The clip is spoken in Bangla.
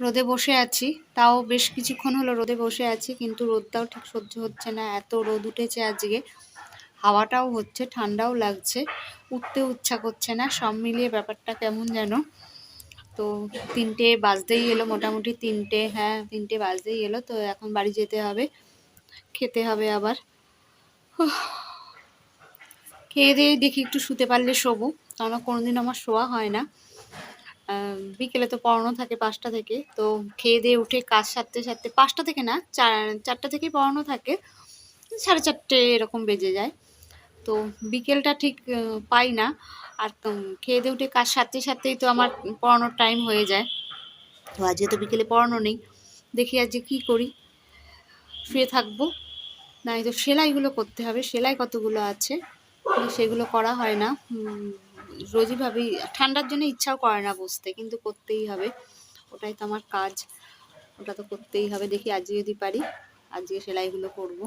রোদে বসে আছি। তাও বেশ কিছুক্ষণ হলো রোদে বসে আছি, কিন্তু রোদটাও ঠিক সহ্য হচ্ছে না। এত রোদ উঠেছে আজকে। হাওয়াটাও হচ্ছে, ঠান্ডাও লাগছে। উঠতেও ইচ্ছা করছে না। সব মিলিয়ে ব্যাপারটা কেমন যেন। তো তিনটে বাজতেই এলো, মোটামুটি তিনটে হ্যাঁ তিনটে বাজতেই এলো। তো এখন বাড়ি যেতে হবে, খেতে হবে আবার। খেয়ে দিয়ে দেখি একটু শুতে পারলে শোবো। কারণ কোনোদিন আমার শোয়া হয় না। বিকেলে তো পড়ানো থাকে পাঁচটা থেকে। তো খেয়ে দিয়ে উঠে কাজ সারতে সারতে পাঁচটা থেকে না, চার, চারটা থেকেই পড়ানো থাকে, সাড়ে চারটে এরকম বেজে যায়। তো বিকেলটা ঠিক পাই না। আর খেয়ে দিয়ে উঠে কাজ সারতে সারতেই তো আমার পড়ানোর টাইম হয়ে যায়। তো আজকে তো বিকেলে পড়ানো নেই। দেখি আজকে কী করি। শুয়ে থাকব। নাই তো সেলাইগুলো করতে হবে। সেলাই কতগুলো আছে? সেগুলো করা হয় না। রোজই ভাবি, ঠান্ডার জন্য ইচ্ছাও করে না বসতে, কিন্তু করতেই হবে। ওটাই তো আমার কাজ। ওটা তো করতেই হবে। দেখি আজকে যদি পারি, আজকে সেলাইগুলো করব।